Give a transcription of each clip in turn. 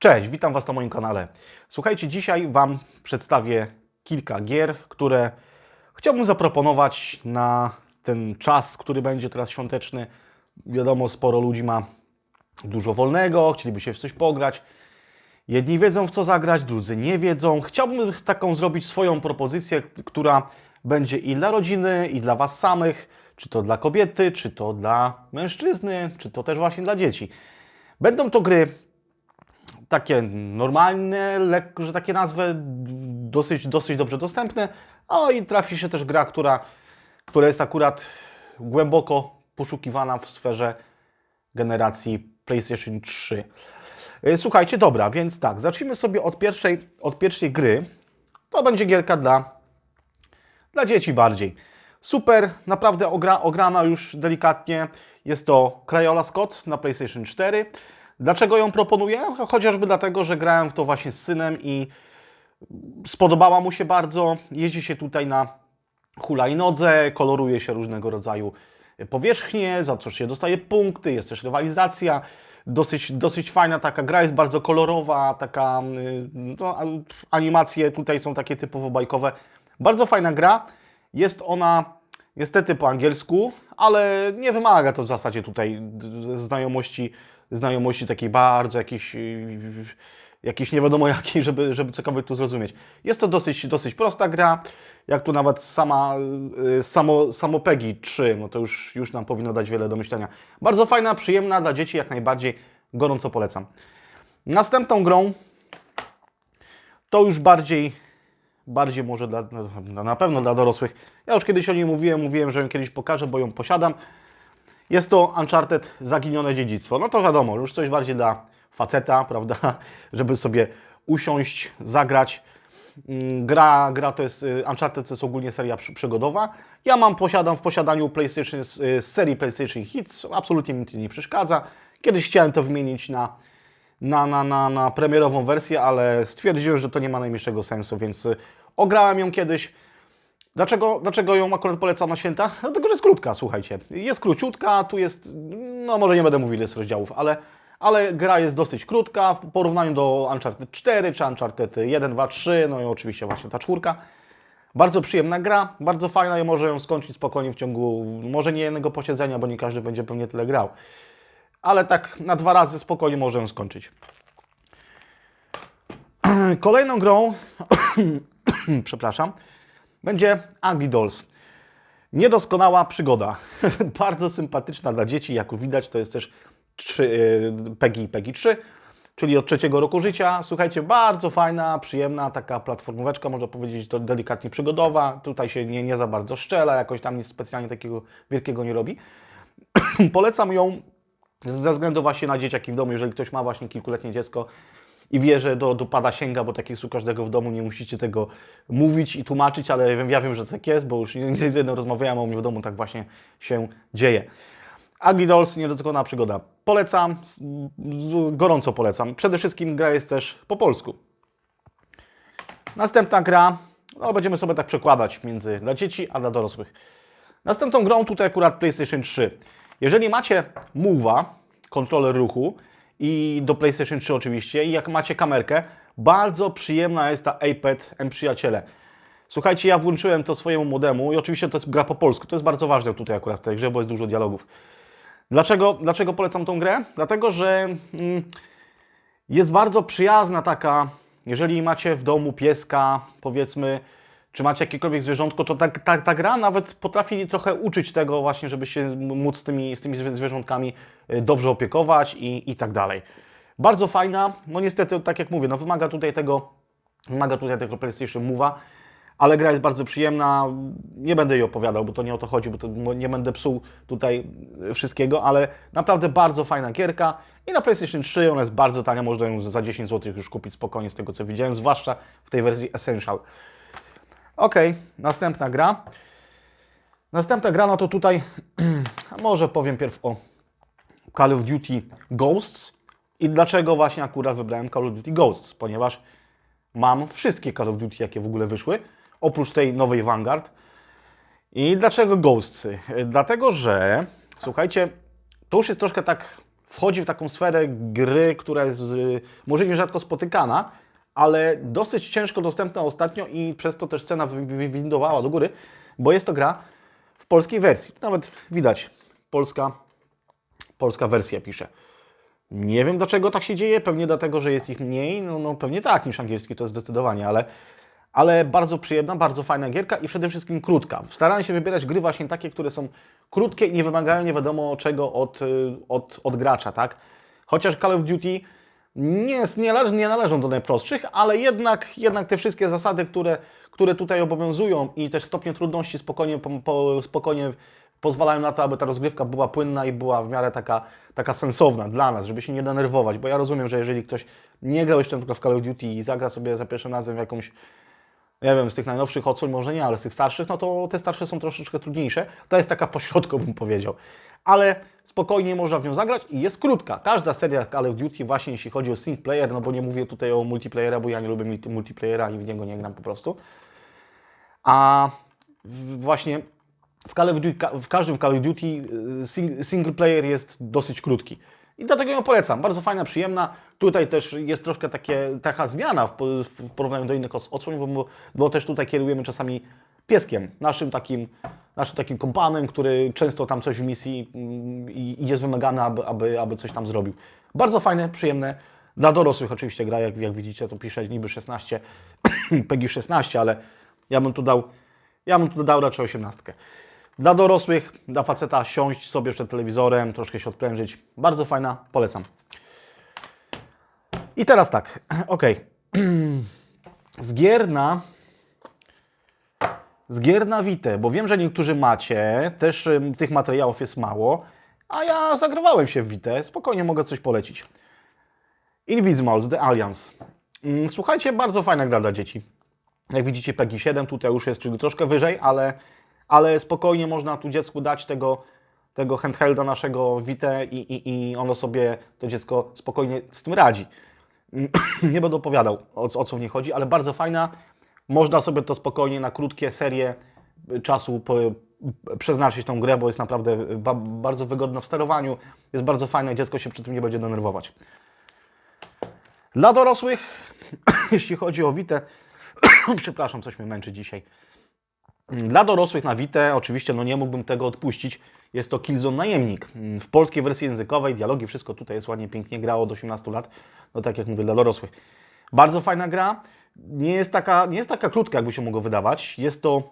Cześć, witam Was na moim kanale. Słuchajcie, dzisiaj Wam przedstawię kilka gier, które chciałbym zaproponować na ten czas, który będzie teraz świąteczny. Wiadomo, sporo ludzi ma dużo wolnego, chcieliby się w coś pograć. Jedni wiedzą w co zagrać, drudzy nie wiedzą. Chciałbym taką zrobić swoją propozycję, która będzie i dla rodziny, i dla Was samych, czy to dla kobiety, czy to dla mężczyzny, czy to też właśnie dla dzieci. Będą to gry takie normalne, lekko, że takie nazwę, dosyć, dosyć dobrze dostępne. O i trafi się też gra, która, która jest akurat głęboko poszukiwana w sferze generacji PlayStation 3. Y, Słuchajcie, dobra, więc tak, zacznijmy sobie od pierwszej, od pierwszej gry. To będzie gierka dla, dla dzieci bardziej. Super, naprawdę ogra, ograna już delikatnie. Jest to Crayola Scott na PlayStation 4. Dlaczego ją proponuję? Chociażby dlatego, że grałem w to właśnie z synem i spodobała mu się bardzo. Jeździ się tutaj na hulajnodze, koloruje się różnego rodzaju powierzchnie, za co się dostaje punkty, jest też rywalizacja. Dosyć, dosyć fajna taka gra, jest bardzo kolorowa, taka y, no, animacje tutaj są takie typowo bajkowe. Bardzo fajna gra. Jest ona niestety po angielsku, ale nie wymaga to w zasadzie tutaj znajomości, znajomości takiej bardzo jakiejś, y, jakiejś nie wiadomo jakiej, żeby, żeby cokolwiek tu zrozumieć. Jest to dosyć, dosyć prosta gra, jak tu nawet sama, y, samo, samo PEGI 3, no to już, już nam powinno dać wiele do myślenia. Bardzo fajna, przyjemna dla dzieci, jak najbardziej, gorąco polecam. Następną grą to już bardziej, bardziej może dla, na, na pewno dla dorosłych. Ja już kiedyś o niej mówiłem, mówiłem, że ją kiedyś pokażę, bo ją posiadam. Jest to Uncharted Zaginione Dziedzictwo. No to wiadomo, już coś bardziej dla faceta, prawda, żeby sobie usiąść, zagrać. Mm, Gra, gra to jest, y, Uncharted to jest ogólnie seria przy- przygodowa. Ja mam, posiadam w posiadaniu PlayStation, z z serii PlayStation Hits, absolutnie mi to nie przeszkadza. Kiedyś chciałem to wymienić na, na, na, na, na premierową wersję, ale stwierdziłem, że to nie ma najmniejszego sensu, więc y, ograłem ją kiedyś. Dlaczego, dlaczego ją akurat polecam na święta? Dlatego, że jest krótka, słuchajcie. Jest króciutka, tu jest, no może nie będę mówił ile jest rozdziałów, ale, ale gra jest dosyć krótka w porównaniu do Uncharted 4 czy Uncharted 1, 2, 3, no i oczywiście właśnie ta czwórka. Bardzo przyjemna gra, bardzo fajna i może ją skończyć spokojnie w ciągu, może nie jednego posiedzenia, bo nie każdy będzie pewnie tyle grał. Ale tak na dwa razy spokojnie może ją skończyć. Kolejną grą, przepraszam, będzie Ugly Dolls. Niedoskonała przygoda. Bardzo sympatyczna dla dzieci, jak widać, to jest też 3, y, PEGI, PEGI 3, czyli od trzeciego roku życia. Słuchajcie, bardzo fajna, przyjemna taka platformóweczka, można powiedzieć, to delikatnie przygodowa. Tutaj się nie, nie za bardzo szczela, jakoś tam nic specjalnie takiego wielkiego nie robi. Polecam ją ze względu właśnie na dzieciaki w domu, jeżeli ktoś ma właśnie kilkuletnie dziecko i wie, że do, do pada sięga, bo tak jest u każdego w domu, nie musicie tego mówić i tłumaczyć, ale ja wiem, ja wiem, że tak jest, bo już z jedną rozmawiałem, a u mnie w domu tak właśnie się dzieje. Ugly Dolls, niedoskonała przygoda. Polecam, gorąco polecam. Przede wszystkim gra jest też po polsku. Następna gra, no będziemy sobie tak przekładać między dla dzieci a dla dorosłych. Następną grą tutaj akurat PlayStation 3. Jeżeli macie Move'a, kontroler ruchu i do PlayStation 3 oczywiście i jak macie kamerkę, bardzo przyjemna jest ta iPad M Przyjaciele. Słuchajcie, ja włączyłem to swojemu modemu i oczywiście to jest gra po polsku. To jest bardzo ważne tutaj akurat w tej grze, bo jest dużo dialogów. Dlaczego, dlaczego polecam tą grę? Dlatego, że mm, jest bardzo przyjazna taka, jeżeli macie w domu pieska, powiedzmy, czy macie jakiekolwiek zwierzątko, to ta, ta, ta gra nawet potrafi trochę uczyć tego właśnie, żeby się móc z tymi, z tymi zwierzątkami y, dobrze opiekować i, i tak dalej. Bardzo fajna, no niestety, tak jak mówię, no wymaga tutaj tego, wymaga tutaj tego PlayStation Move'a, ale gra jest bardzo przyjemna. Nie będę jej opowiadał, bo to nie o to chodzi, bo to nie będę psuł tutaj wszystkiego, ale naprawdę bardzo fajna gierka. I na PlayStation 3 ona jest bardzo tania, można ją za 10 zł już kupić spokojnie z tego co widziałem, zwłaszcza w tej wersji Essential. Ok, następna gra. Następna gra, no to tutaj może powiem pierw o Call of Duty Ghosts i dlaczego właśnie akurat wybrałem Call of Duty Ghosts, ponieważ mam wszystkie Call of Duty, jakie w ogóle wyszły, oprócz tej nowej Vanguard. I dlaczego Ghostsy? Dlatego, że słuchajcie, to już jest troszkę tak wchodzi w taką sferę gry, która jest y, może nierzadko spotykana, ale dosyć ciężko dostępna ostatnio i przez to też cena wy- wy- wywindowała do góry, bo jest to gra w polskiej wersji. Nawet widać, polska, polska wersja pisze. Nie wiem dlaczego tak się dzieje, pewnie dlatego, że jest ich mniej, no, no pewnie tak niż angielski, to jest zdecydowanie, ale, ale bardzo przyjemna, bardzo fajna gierka i przede wszystkim krótka. Starałem się wybierać gry właśnie takie, które są krótkie i nie wymagają nie wiadomo czego od, y, od, od gracza, tak? Chociaż Call of Duty nie, nie, nale- nie należą do najprostszych, ale jednak, jednak te wszystkie zasady, które, które tutaj obowiązują i też stopnie trudności spokojnie, po, po, spokojnie pozwalają na to, aby ta rozgrywka była płynna i była w miarę taka, taka sensowna dla nas, żeby się nie denerwować, bo ja rozumiem, że jeżeli ktoś nie grał jeszcze w Call of Duty i zagra sobie za pierwszym razem w jakąś nie wiem, z tych najnowszych odsłon może nie, ale z tych starszych, no to te starsze są troszeczkę trudniejsze. To jest taka pośrodku, bym powiedział. Ale spokojnie można w nią zagrać i jest krótka. Każda seria Call of Duty, właśnie jeśli chodzi o single player, no bo nie mówię tutaj o multiplayera, bo ja nie lubię multi- multiplayera, ani w niego nie gram po prostu. A właśnie w, Call of Duty, w każdym Call of Duty y, sing- single player jest dosyć krótki. I dlatego ją polecam. Bardzo fajna, przyjemna. Tutaj też jest troszkę takie, taka zmiana w, w porównaniu do innych odsłon, bo, bo też tutaj kierujemy czasami pieskiem, naszym takim, naszym takim kompanem, który często tam coś w misji mm, i, jest wymagany, aby, aby, aby coś tam zrobił. Bardzo fajne, przyjemne. Dla dorosłych oczywiście gra, jak, jak widzicie, to pisze niby 16, PEGI 16, ale ja bym tu dał, ja bym tu dał raczej 18. Dla dorosłych, dla faceta siąść sobie przed telewizorem, troszkę się odprężyć. Bardzo fajna, polecam. I teraz tak, ok. Z gier na z gier na bo wiem, że niektórzy macie, też tych materiałów jest mało, a ja zagrywałem się w Vita, spokojnie mogę coś polecić. Invisimals, The Alliance. Mm, Słuchajcie, bardzo fajna gra dla dzieci. Jak widzicie PEGI 7 tutaj już jest, czyli troszkę wyżej, ale, ale spokojnie można tu dziecku dać tego, tego handhelda naszego Vita i, i, i ono sobie, to dziecko spokojnie z tym radzi. Nie będę opowiadał o, o co w niej chodzi, ale bardzo fajna. Można sobie to spokojnie na krótkie serie czasu przeznaczyć tą grę, bo jest naprawdę ba, bardzo wygodna w sterowaniu. Jest bardzo fajna dziecko się przy tym nie będzie denerwować. Dla dorosłych, jeśli chodzi o Witę, przepraszam, coś mnie męczy dzisiaj. Dla dorosłych na Witę, oczywiście no nie mógłbym tego odpuścić, jest to Killzone Najemnik. W polskiej wersji językowej, dialogi, wszystko tutaj jest ładnie, pięknie grało od 18 lat. No tak jak mówię, dla dorosłych. Bardzo fajna gra. Nie jest taka, nie jest taka krótka, jakby się mogło wydawać. Jest to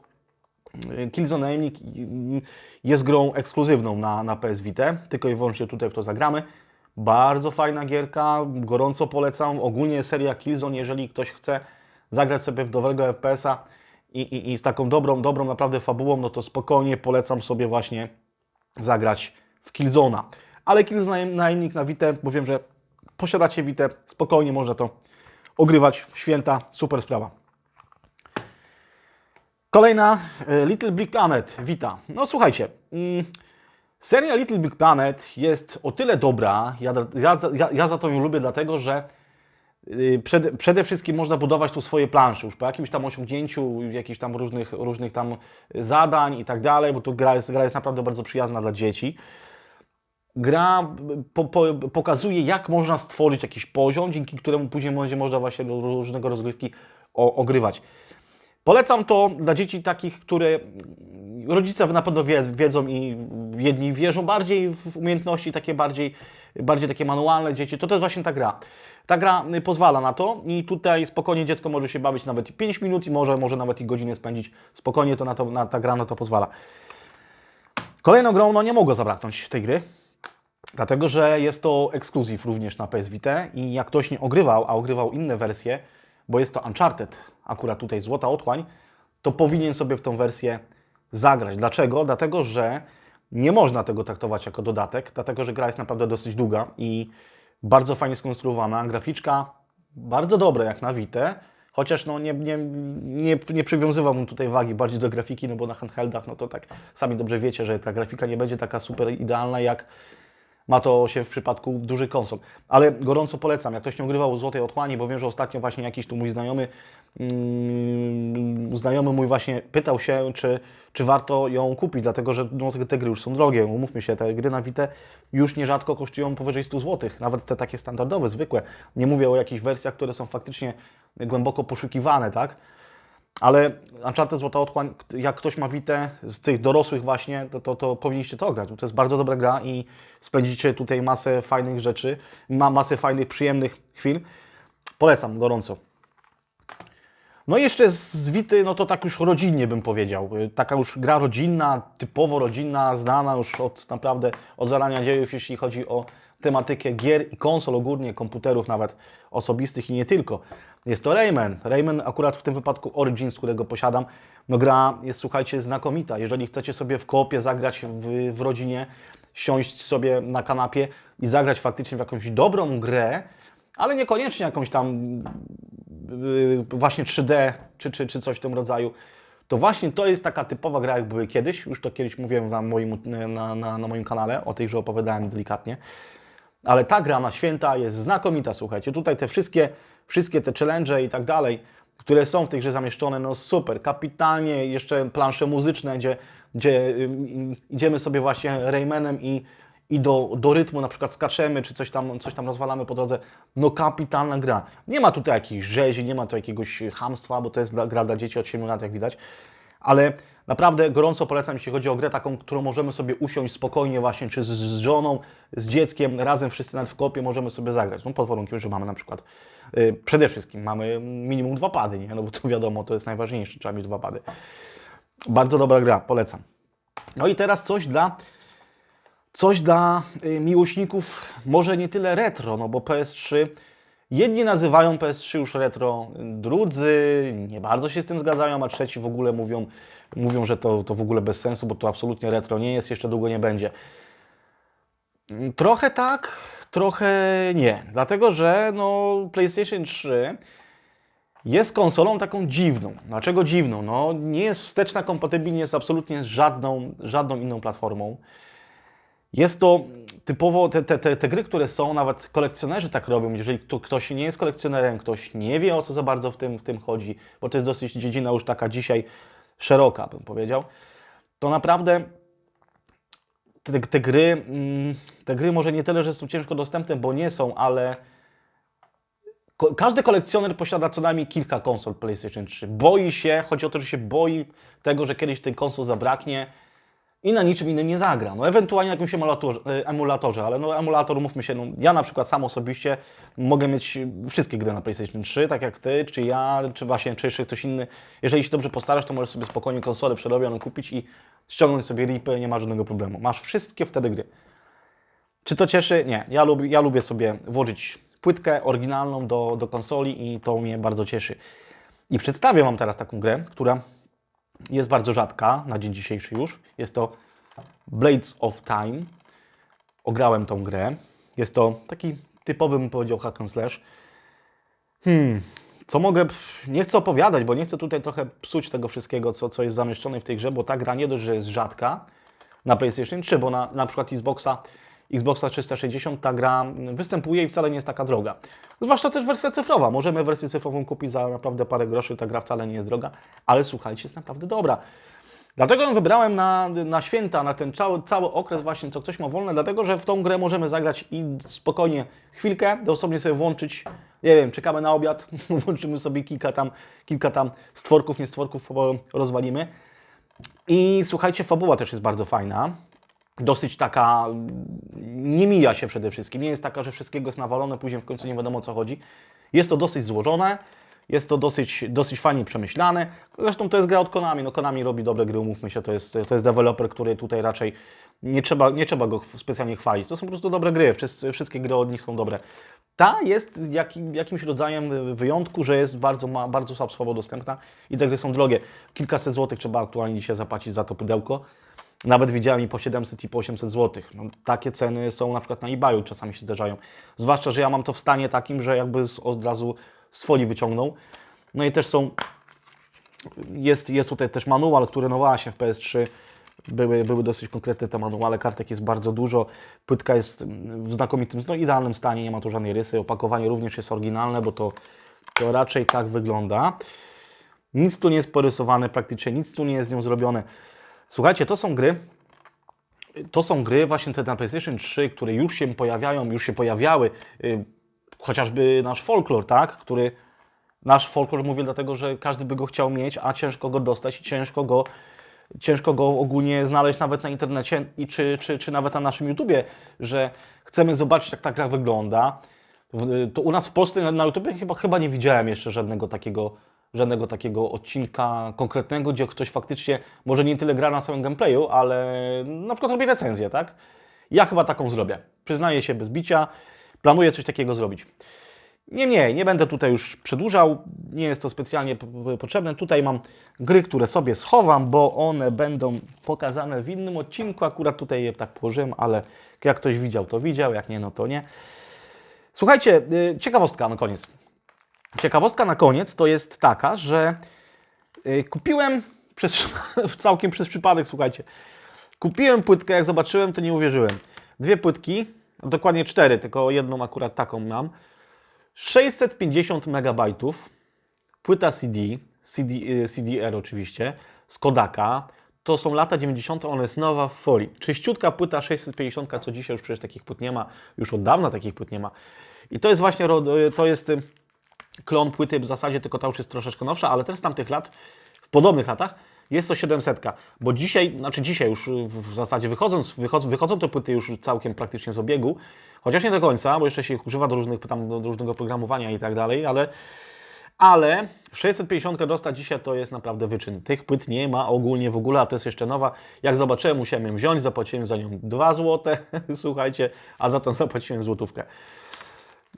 y, Killzone Najemnik y, jest grą ekskluzywną na, na PS Vita, tylko i wyłącznie tutaj w to zagramy. Bardzo fajna gierka, gorąco polecam. Ogólnie seria Killzone, jeżeli ktoś chce zagrać sobie w dobrego FPS-a i, i, i z taką dobrą, dobrą naprawdę fabułą, no to spokojnie polecam sobie właśnie zagrać w Killzona. Ale Killzone Najemnik na Vita, bo wiem, że posiadacie Vita, spokojnie można to ogrywać święta, super sprawa. Kolejna, y, Little Big Planet, Vita. No słuchajcie, mm, seria Little Big Planet jest o tyle dobra, ja, ja, ja, za to ją lubię dlatego, że y, przede, przede wszystkim można budować tu swoje plansze już po jakimś tam osiągnięciu, jakichś tam różnych, różnych tam zadań i tak dalej, bo tu gra jest, gra jest naprawdę bardzo przyjazna dla dzieci gra po, po, pokazuje, jak można stworzyć jakiś poziom, dzięki któremu później będzie można właśnie różnego rozgrywki o, ogrywać. Polecam to dla dzieci takich, które rodzice na pewno wie, wiedzą i jedni wierzą bardziej w umiejętności takie bardziej, bardziej takie manualne dzieci. To jest właśnie ta gra. Ta gra y, pozwala na to i tutaj spokojnie dziecko może się bawić nawet i 5 minut i może, może nawet i godzinę spędzić. Spokojnie to na to, na, ta gra na to pozwala. Kolejną grą, no nie mogło zabraknąć tej gry. Dlatego, że jest to ekskluzyw również na PS Vita i jak ktoś nie ogrywał, a ogrywał inne wersje, bo jest to Uncharted, akurat tutaj Złota Otchłań, to powinien sobie w tą wersję zagrać. Dlaczego? Dlatego, że nie można tego traktować jako dodatek, dlatego, że gra jest naprawdę dosyć długa i bardzo fajnie skonstruowana. Graficzka bardzo dobra jak na Vita, chociaż no nie, nie, nie, nie przywiązywałbym tutaj wagi bardziej do grafiki, no bo na handheldach, no to tak sami dobrze wiecie, że ta grafika nie będzie taka super idealna jak ma to się w przypadku dużych konsol. Ale gorąco polecam, jak ktoś nie ogrywał Złotej Otchłani, bo wiem, że ostatnio właśnie jakiś tu mój znajomy, mm, znajomy mój właśnie pytał się, czy, czy warto ją kupić, dlatego że no, te, te gry już są drogie. Umówmy się, te gry na Vita już nierzadko kosztują powyżej 100 zł, nawet te takie standardowe, zwykłe. Nie mówię o jakichś wersjach, które są faktycznie głęboko poszukiwane, tak? Ale Uncharted Złota Otchłań, jak ktoś ma Witę z tych dorosłych właśnie, to, to, to powinniście to grać. To jest bardzo dobra gra i spędzicie tutaj masę fajnych rzeczy, ma masę fajnych, przyjemnych chwil. Polecam gorąco. No i jeszcze z Wity, no to tak już rodzinnie bym powiedział. Taka już gra rodzinna, typowo rodzinna, znana już od naprawdę od zarania dziejów, jeśli chodzi o tematykę gier i konsol ogólnie, komputerów nawet osobistych i nie tylko. Jest to Rayman. Rayman akurat w tym wypadku Origins, którego posiadam, no gra jest, słuchajcie, znakomita. Jeżeli chcecie sobie w koopie zagrać w, w rodzinie, siąść sobie na kanapie i zagrać faktycznie w jakąś dobrą grę, ale niekoniecznie jakąś tam yy, właśnie 3D czy, czy, czy coś w tym rodzaju, to właśnie to jest taka typowa gra, jak były kiedyś. Już to kiedyś mówiłem na moim, na, na, na moim kanale, o tej, że opowiadałem delikatnie. Ale ta gra na święta jest znakomita, słuchajcie. Tutaj te wszystkie, wszystkie te challenge i tak dalej, które są w tej grze zamieszczone, no super, kapitalnie, jeszcze plansze muzyczne, gdzie, gdzie ym, idziemy sobie właśnie Raymanem i, i do, do rytmu na przykład skaczemy, czy coś tam, coś tam rozwalamy po drodze. No kapitalna gra. Nie ma tutaj jakiejś rzezi, nie ma tu jakiegoś hamstwa, bo to jest gra dla dzieci od 7 lat, jak widać. Ale naprawdę gorąco polecam, jeśli chodzi o grę taką, którą możemy sobie usiąść spokojnie właśnie, czy z, żoną, z dzieckiem, razem wszyscy nawet w kopie możemy sobie zagrać. No pod warunkiem, że mamy na przykład, y, przede wszystkim mamy minimum dwa pady, nie? No bo to wiadomo, to jest najważniejsze, trzeba mieć dwa pady. Bardzo dobra gra, polecam. No i teraz coś dla coś dla y, miłośników może nie tyle retro, no bo PS3 jedni nazywają PS3 już retro, drudzy nie bardzo się z tym zgadzają, a trzeci w ogóle mówią, mówią że to, to w ogóle bez sensu, bo to absolutnie retro nie jest, jeszcze długo nie będzie. Mm, Trochę tak, trochę nie, dlatego że no, PlayStation 3 jest konsolą taką dziwną. Dlaczego dziwną? No, nie jest wsteczna kompatybilnie z absolutnie żadną, żadną inną platformą. Jest to typowo te, te, te, te gry, które są, nawet kolekcjonerzy tak robią. Jeżeli kto, ktoś nie jest kolekcjonerem, ktoś nie wie o co za bardzo w tym, w tym chodzi, bo to jest dosyć dziedzina już taka dzisiaj szeroka, bym powiedział, to naprawdę te, te gry, mm, te gry może nie tyle, że są ciężko dostępne, bo nie są, ale każdy kolekcjoner posiada co najmniej kilka konsol PlayStation 3. Boi się, chodzi o to, że się boi tego, że kiedyś tej konsol zabraknie i na niczym innym nie zagra. No ewentualnie na jakimś emulatorze, emulatorze ale no emulator, mówmy się, no, ja na przykład sam osobiście mogę mieć wszystkie gry na PlayStation 3, tak jak Ty, czy ja, czy właśnie, czy jeszcze ktoś inny. Jeżeli się dobrze postarasz, to możesz sobie spokojnie konsolę przerobioną kupić i ściągnąć sobie ripy, nie ma żadnego problemu. Masz wszystkie wtedy gry. Czy to cieszy? Nie. Ja lubię, ja lubię sobie włożyć płytkę oryginalną do, do konsoli i to mnie bardzo cieszy. I przedstawię Wam teraz taką grę, która jest bardzo rzadka na dzień dzisiejszy już. Jest to Blades of Time. Ograłem tą grę. Jest to taki typowy, bym powiedział, hack and slash. Hmm, co mogę... Nie chcę opowiadać, bo nie chcę tutaj trochę psuć tego wszystkiego, co, co jest zamieszczone w tej grze, bo ta gra nie dość, że jest rzadka na PlayStation 3, bo na, na przykład Xboxa, Xboxa 360 ta gra występuje i wcale nie jest taka droga. Zwłaszcza też wersja cyfrowa. Możemy wersję cyfrową kupić za naprawdę parę groszy, ta gra wcale nie jest droga, ale słuchajcie, jest naprawdę dobra. Dlatego ją wybrałem na, na święta, na ten cały, cały okres właśnie, co ktoś ma wolne, dlatego że w tą grę możemy zagrać i spokojnie chwilkę, dosłownie sobie włączyć, nie wiem, czekamy na obiad, włączymy sobie kilka tam, kilka tam stworków, nie stworków rozwalimy. I słuchajcie, fabuła też jest bardzo fajna. Dosyć taka, nie mija się przede wszystkim. Nie jest taka, że wszystkiego jest nawalone, później w końcu nie wiadomo o co chodzi. Jest to dosyć złożone, jest to dosyć, dosyć fajnie przemyślane. Zresztą to jest gra od Konami. No Konami robi dobre gry, umówmy się, to jest, to jest deweloper, który tutaj raczej nie trzeba, nie trzeba go specjalnie chwalić. To są po prostu dobre gry, wszystkie gry od nich są dobre. Ta jest jakim, jakimś rodzajem wyjątku, że jest bardzo, ma, bardzo słabo dostępna i te gry są drogie. Kilkaset złotych trzeba aktualnie dzisiaj zapłacić za to pudełko. Nawet widziałem i po 700 i po 800 zł. No, takie ceny są na przykład na eBayu, czasami się zdarzają. Zwłaszcza, że ja mam to w stanie takim, że jakby od razu z folii wyciągnął. No i też są, jest, jest tutaj też manual, który no właśnie w PS3 były, były dosyć konkretne te manuale, kartek jest bardzo dużo, płytka jest mm, w znakomitym, no idealnym stanie, nie ma tu żadnej rysy, opakowanie również jest oryginalne, bo to, to raczej tak wygląda. Nic tu nie jest porysowane praktycznie, nic tu nie jest z nią zrobione. Słuchajcie, to są gry, to są gry właśnie te na PlayStation 3, które już się pojawiają, już się pojawiały. y, Chociażby nasz folklor, tak? Który nasz folklor mówię dlatego, że każdy by go chciał mieć, a ciężko go dostać i ciężko go, ciężko go ogólnie znaleźć nawet na internecie i czy, czy, czy nawet na naszym YouTubie, że chcemy zobaczyć, jak ta gra wygląda. To u nas w Polsce na- na YouTubie chyba, chyba nie widziałem jeszcze żadnego takiego, żadnego takiego odcinka konkretnego, gdzie ktoś faktycznie może nie tyle gra na samym gameplayu, ale na przykład robi recenzję, tak? Ja chyba taką zrobię. Przyznaję się bez bicia. Planuję coś takiego zrobić. Niemniej, nie będę tutaj już przedłużał, nie jest to specjalnie potrzebne. Tutaj mam gry, które sobie schowam, bo one będą pokazane w innym odcinku. Akurat tutaj je tak położyłem, ale jak ktoś widział, to widział, jak nie, no to nie. Słuchajcie, y, ciekawostka na koniec. Ciekawostka na koniec to jest taka, że y, kupiłem przez, całkiem przez przypadek, słuchajcie. Kupiłem płytkę, jak zobaczyłem, to nie uwierzyłem. Dwie płytki, dokładnie cztery, tylko jedną akurat taką mam. 650 megabajtów, płyta CD, CD, y, CDR oczywiście, z Kodaka. To są lata 90., ona jest nowa w folii. Czyściutka płyta 650, co dzisiaj już przecież takich płyt nie ma, już od dawna takich płyt nie ma. I to jest właśnie, to jest y, klon płyty w zasadzie, tylko ta już jest troszeczkę nowsza, ale też z tamtych lat, w podobnych latach, jest to 700. Bo dzisiaj, znaczy dzisiaj już w w zasadzie wychodząc, wychodzą, wychodzą te płyty już całkiem praktycznie z obiegu, chociaż nie do końca, bo jeszcze się ich używa do, różnych, tam, do różnego programowania i tak dalej, ale, ale 650 dostać dzisiaj to jest naprawdę wyczyn. Tych płyt nie ma ogólnie w ogóle, a to jest jeszcze nowa. Jak zobaczyłem, musiałem ją wziąć, zapłaciłem za nią 2 zł, słuchajcie, a za to zapłaciłem złotówkę.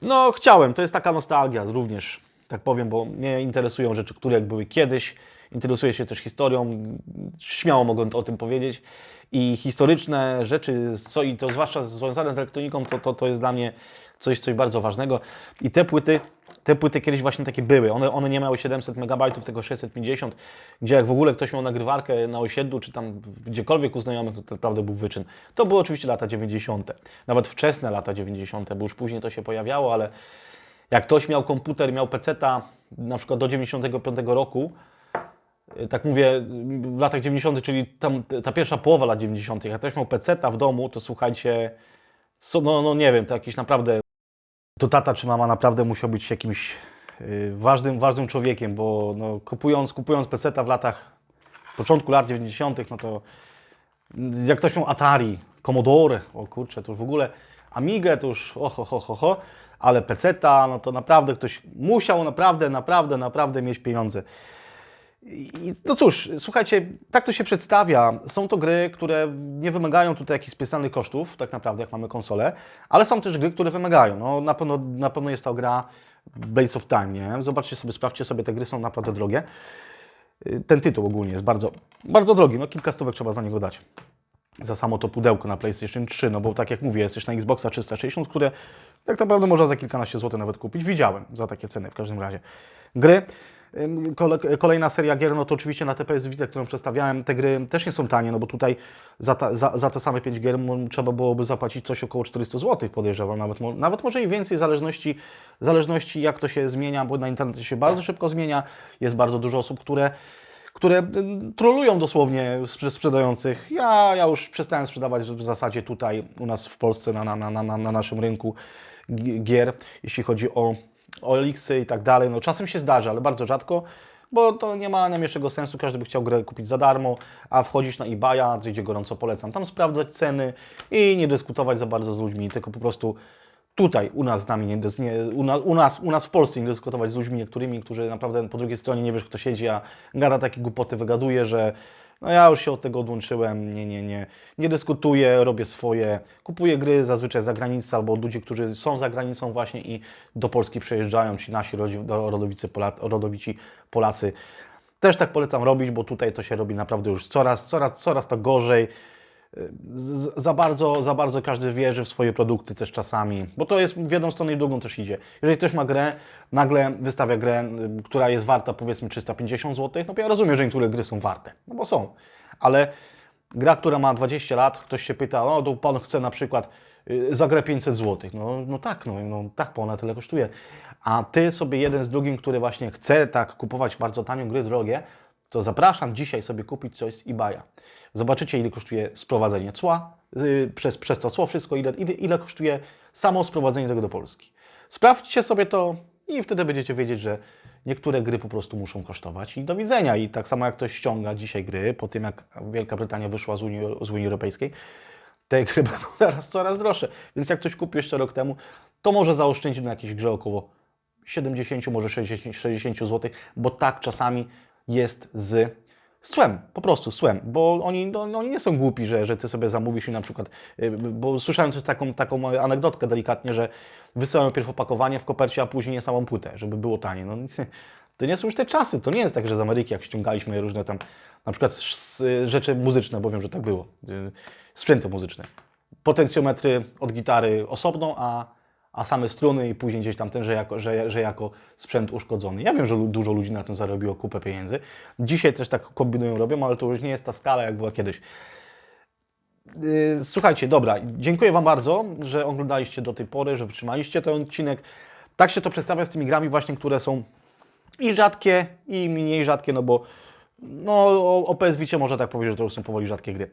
No, chciałem. To jest taka nostalgia również, tak powiem, bo mnie interesują rzeczy, które jak były kiedyś. Interesuję się też historią. Śmiało mogę o tym powiedzieć. I historyczne rzeczy, co, i to zwłaszcza związane z elektroniką, to, to, to jest dla mnie coś, coś bardzo ważnego. I te płyty, te płyty kiedyś właśnie takie były. One, one nie miały 700 MB, tylko 650, gdzie jak w ogóle ktoś miał nagrywarkę na osiedlu, czy tam gdziekolwiek u znajomych, to naprawdę był wyczyn. To były oczywiście lata 90. Nawet wczesne lata 90., bo już później to się pojawiało, ale jak ktoś miał komputer, miał peceta, na przykład do 95 roku, tak mówię, w latach 90., czyli tam ta pierwsza połowa lat 90., jak ktoś miał peceta w domu, to słuchajcie, so, no, no nie wiem, to jakiś naprawdę, to tata czy mama naprawdę musiał być jakimś y, ważnym, ważnym człowiekiem, bo no, kupując, kupując peceta w latach, początku lat 90., no to jak ktoś miał Atari, Commodore, o kurczę, to już w ogóle Amigę, to już oho, ho, ho, ho, ale peceta, no to naprawdę ktoś musiał naprawdę, naprawdę, naprawdę mieć pieniądze. No cóż, słuchajcie, tak to się przedstawia. Są to gry, które nie wymagają tutaj jakichś specjalnych kosztów, tak naprawdę, jak mamy konsolę, ale są też gry, które wymagają. No, na, pewno, na pewno jest to gra Blades of Time, nie? Zobaczcie sobie, sprawdźcie sobie, te gry są naprawdę drogie. Y, Ten tytuł ogólnie jest bardzo, bardzo drogi, no kilka stówek trzeba za niego dać. Za samo to pudełko na PlayStation 3, no bo tak jak mówię, jest też na Xboxa 360, które tak naprawdę można za kilkanaście złotych nawet kupić. Widziałem za takie ceny w każdym razie. Gry. Kolejna seria gier, no to oczywiście na TPS Vita, którą przedstawiałem, te gry też nie są tanie, no bo tutaj za, ta, za, za te same 5 gier trzeba byłoby zapłacić coś około 400 zł, podejrzewam, nawet, nawet może i więcej, w zależności, zależności jak to się zmienia, bo na internecie się bardzo szybko zmienia, jest bardzo dużo osób, które które trolują dosłownie sprze- sprzedających. Ja, ja już przestałem sprzedawać w zasadzie tutaj u nas w Polsce na, na, na, na, na naszym rynku gi- gier, jeśli chodzi o, o Elixy i tak dalej. No czasem się zdarza, ale bardzo rzadko, bo to nie ma najmniejszego sensu. Każdy by chciał grę kupić za darmo, a wchodzisz na eBaya, gdzie gorąco polecam, tam sprawdzać ceny i nie dyskutować za bardzo z ludźmi, tylko po prostu tutaj u nas z nami, nie, u, na, u, nas, u nas w Polsce nie dyskutować z ludźmi niektórymi, którzy naprawdę po drugiej stronie nie wiesz kto siedzi, a gada takie głupoty, wygaduje, że no ja już się od tego odłączyłem, nie, nie, nie, nie dyskutuję, robię swoje, kupuję gry zazwyczaj za granicą albo od ludzi, którzy są za granicą właśnie i do Polski przyjeżdżają, ci nasi rodowicy, rodowici Polacy. Też tak polecam robić, bo tutaj to się robi naprawdę już coraz, coraz, coraz to gorzej za, bardzo, za bardzo każdy wierzy w swoje produkty też czasami, bo to jest w jedną stronę i w drugą też idzie. Jeżeli ktoś ma grę, nagle wystawia grę, y, która jest warta powiedzmy 350 zł, no ja rozumiem, że niektóre gry są warte, no bo są, ale Gra, która ma 20 lat, ktoś się pyta, o, to pan chce na przykład y, za grę 500 zł. No, no tak, no, no tak, bo ona tyle kosztuje. A ty sobie jeden z drugim, który właśnie chce tak kupować bardzo tanio gry drogie, to zapraszam dzisiaj sobie kupić coś z eBaya. Zobaczycie, ile kosztuje sprowadzenie cła, yy, przez, przez to cło wszystko, ile, ile, ile kosztuje samo sprowadzenie tego do Polski. Sprawdźcie sobie to i wtedy będziecie wiedzieć, że niektóre gry po prostu muszą kosztować i do widzenia. I tak samo jak ktoś ściąga dzisiaj gry, po tym jak Wielka Brytania wyszła z Unii, z Unii Europejskiej, te gry będą teraz coraz droższe. Więc jak ktoś kupił jeszcze rok temu, to może zaoszczędzić na jakiejś grze około 70, może 60, 60 zł, bo tak czasami jest z cłem, po prostu z cłem, bo oni, no, oni nie są głupi, że, że ty sobie zamówisz i na przykład, y, bo słyszałem też taką, taką anegdotkę delikatnie, że wysyłają pierw opakowanie w kopercie, a później samą płytę, żeby było tanie. No, to nie są już te czasy, to nie jest tak, że z Ameryki jak ściągaliśmy różne tam, na przykład s- rzeczy muzyczne, bo wiem, że tak było, y, sprzęty muzyczne. Potencjometry od gitary osobno, a, a same struny i później gdzieś tam ten, że jako, że, że jako sprzęt uszkodzony. Ja wiem, że dużo ludzi na tym zarobiło kupę pieniędzy. Dzisiaj też tak kombinują, robią, ale to już nie jest ta skala, jak była kiedyś. Yy, Słuchajcie, dobra, dziękuję Wam bardzo, że oglądaliście do tej pory, że wytrzymaliście ten odcinek. Tak się to przedstawia z tymi grami właśnie, które są i rzadkie, i mniej rzadkie, no bo no, o, o PS Vicie można tak powiedzieć, że to już są powoli rzadkie gry.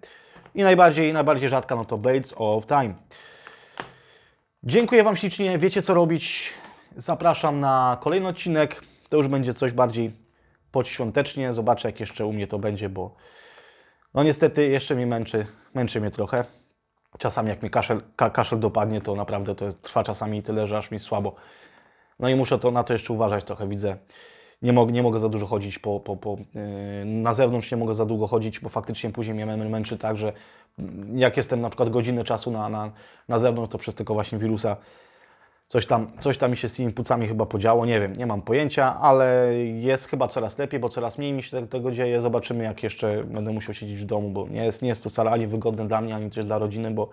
I najbardziej, najbardziej rzadka, no to Blades of Time. Dziękuję Wam ślicznie, wiecie co robić. Zapraszam na kolejny odcinek. To już będzie coś bardziej podświątecznie. Zobaczę, jak jeszcze u mnie to będzie, bo no niestety jeszcze mnie męczy, męczy mnie trochę. Czasami jak mi kaszel, ka, kaszel dopadnie, to naprawdę to trwa czasami tyle, że aż mi słabo. No i muszę to, na to jeszcze uważać trochę, widzę. Nie, mog, nie mogę za dużo chodzić po, po, po, yy, na zewnątrz, nie mogę za długo chodzić, bo faktycznie później mnie mę- męczy tak, że jak jestem na przykład godzinę czasu na, na, na zewnątrz, to przez tego właśnie wirusa coś tam, coś tam mi się z tymi płucami chyba podziało, nie wiem, nie mam pojęcia, ale jest chyba coraz lepiej, bo coraz mniej mi się te- tego dzieje. Zobaczymy, jak jeszcze będę musiał siedzieć w domu, bo nie jest, nie jest to wcale ani wygodne dla mnie, ani też dla rodziny, bo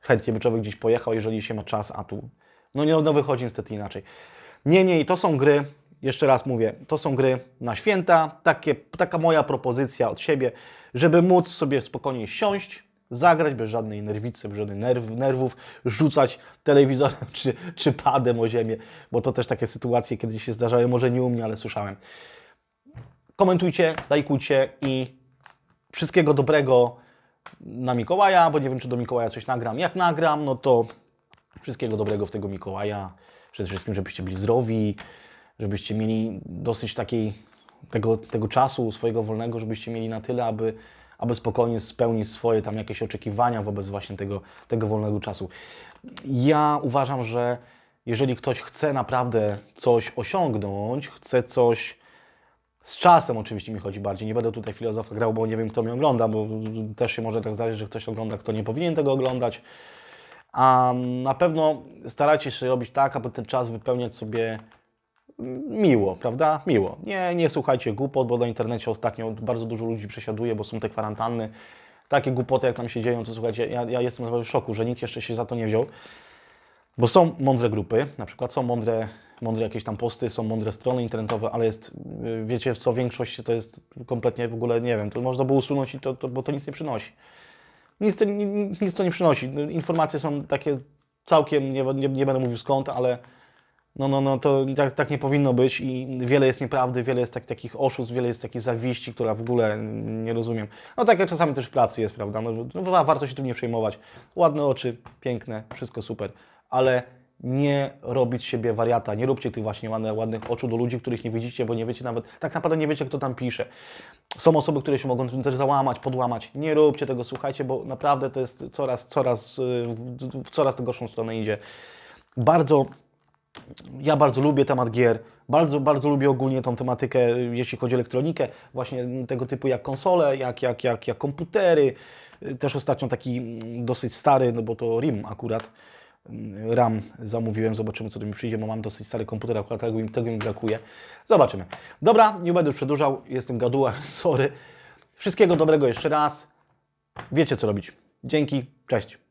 chętnie by człowiek gdzieś pojechał, jeżeli się ma czas, a tu no nie no wychodzi niestety inaczej. Niemniej to są gry, jeszcze raz mówię, to są gry na święta, takie, taka moja propozycja od siebie, żeby móc sobie spokojnie siąść, zagrać bez żadnej nerwicy, bez żadnych nerw, nerwów, rzucać telewizorem czy, czy padem o ziemię, bo to też takie sytuacje kiedyś się zdarzały, może nie u mnie, ale słyszałem. Komentujcie, lajkujcie i wszystkiego dobrego na Mikołaja, bo nie wiem, czy do Mikołaja coś nagram. Jak nagram, no to wszystkiego dobrego w tego Mikołaja. Przede wszystkim, żebyście byli zdrowi, żebyście mieli dosyć takiej, tego, tego czasu swojego wolnego, żebyście mieli na tyle, aby, aby spokojnie spełnić swoje tam jakieś oczekiwania wobec właśnie tego, tego wolnego czasu. Ja uważam, że jeżeli ktoś chce naprawdę coś osiągnąć, chce coś z czasem oczywiście mi chodzi bardziej. Nie będę tutaj filozofa grał, bo nie wiem, kto mnie ogląda, bo też się może tak zdarzyć, że ktoś ogląda, kto nie powinien tego oglądać. A na pewno starajcie się robić tak, aby ten czas wypełniać sobie miło, prawda? Miło. Nie, nie słuchajcie głupot, bo na internecie ostatnio bardzo dużo ludzi przesiaduje, bo są te kwarantanny. Takie głupoty, jak tam się dzieją, to słuchajcie, ja, ja jestem w szoku, że nikt jeszcze się za to nie wziął. Bo są mądre grupy, na przykład są mądre, mądre jakieś tam posty, są mądre strony internetowe, ale jest, y, wiecie, w co większość to jest kompletnie w ogóle, nie wiem, to można było usunąć, to, to, bo to nic nie przynosi. Nic to, ni- ni- nic to nie przynosi. Informacje są takie całkiem, nie, nie, nie będę mówił skąd, ale no, no, no to tak, tak nie powinno być i wiele jest nieprawdy, wiele jest tak, takich oszustw, wiele jest takiej zawiści, która w ogóle nie rozumiem. No tak jak czasami też w pracy jest, prawda? No, no, wa- warto się tu nie przejmować. Ładne oczy, piękne, wszystko super, ale nie robić siebie wariata, nie róbcie tych właśnie ładnych, oczu do ludzi, których nie widzicie, bo nie wiecie nawet, tak naprawdę nie wiecie, kto tam pisze. Są osoby, które się mogą tym też załamać, podłamać. Nie róbcie tego, słuchajcie, bo naprawdę to jest coraz, coraz, y, w, coraz gorszą stronę idzie. Bardzo ja bardzo lubię temat gier, bardzo, bardzo lubię ogólnie tą tematykę, jeśli chodzi o elektronikę, właśnie tego typu jak konsole, jak, jak, jak, jak komputery. Też ostatnio taki dosyć stary, no bo to RIM akurat, RAM zamówiłem, zobaczymy co do mi przyjdzie, bo mam dosyć stary komputer, akurat tego, mi- tego mi brakuje. Zobaczymy. Dobra, nie będę już przedłużał, jestem gaduła, sorry. Wszystkiego dobrego jeszcze raz. Wiecie co robić. Dzięki, cześć.